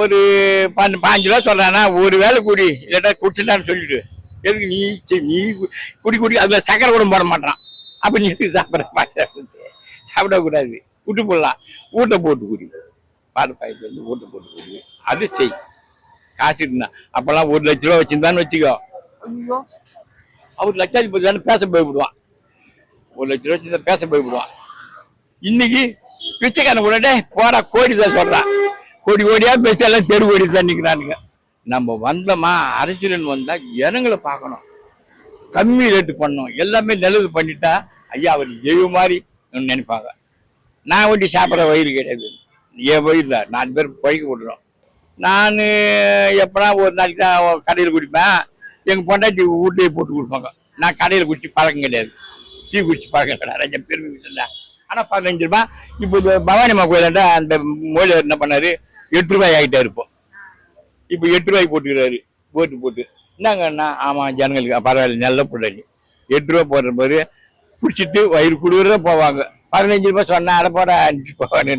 ஒரு பாஞ்சு ரூபா சொல்றானா ஒரு வேலை குடி இல்லாட்டா குடிச்சிட்டான்னு சொல்லிட்டு. எதுக்கு நீ நீ குடி குடி அதுல சக்கரை கூட போட மாட்டான். அப்ப நீ எதுக்கு சாப்பிட மாட்டேன் சாப்பிடக்கூடாது. விட்டு போடலாம். ஊட்ட போட்டு குடி. பால் பாயத்து வந்து ஊட்ட போட்டு குடி. அது செய். காசு இருந்தா. அப்பெல்லாம் ஒரு லட்ச ரூபா வச்சிருந்தான்னு வச்சுக்கோ. அவர் லட்சாதிபதி தானே பேச பயப்படுவான். ஒரு லட்ச ரூபா வச்சிருந்தா பேச பயப்படுவான். இன்னைக்கு பிச்சைக்காரன் கூட போடா கோடி தான் சொல்றான். கோடி கோடியா பேசி எல்லாம் தெரு கோடி தான் நிக்கிறானுங்க. நம்ம வந்தோமா அரசியல் வந்தா ஜனங்களை பார்க்கணும். கம்மி ரேட்டு பண்ணணும். எல்லாமே நல்லது பண்ணிட்டா ஐயா அவர் தெய்வ மாதிரி நினைப்பாங்க. நான் வண்டி சாப்பிட்ற வயிறு கிடையாது. என் வயிறுல நாலு பேர் பழிக்க விடுறோம் நான் எப்படா ஒரு நாளைக்கு தான் கடையில் குடிப்பேன். எங்கள் பொண்டாட்டி வீட்டையே போட்டு கொடுப்பாங்க. நான் கடையில் குடிச்சு பழக்கம் கிடையாது. டீ குடிச்சு பழக்கம் கிடையாது. கொஞ்சம் பெருமை ஆனால் பதினஞ்சு ரூபாய். இப்போ இந்த பவானியம்மா கோயிலாண்டா அந்த மொழி என்ன பண்ணாரு? எட்டு ரூபாய் ஆகிட்டாரு இப்போ இப்போ எட்டு ரூபாய்க்கு போட்டுக்கிறாரு போட்டு. போட்டு என்னங்கண்ணா ஆமாம் ஜனங்களுக்கு பரவாயில்ல நல்ல பிள்ளைங்க. எட்டு ரூபா போடுற மாதிரி குடிச்சிட்டு வயிறு குடுறத போவாங்க. பதினஞ்சு ரூபாய் சொன்னால் அடப்பாடா அனுப்பிச்சு போவான்னு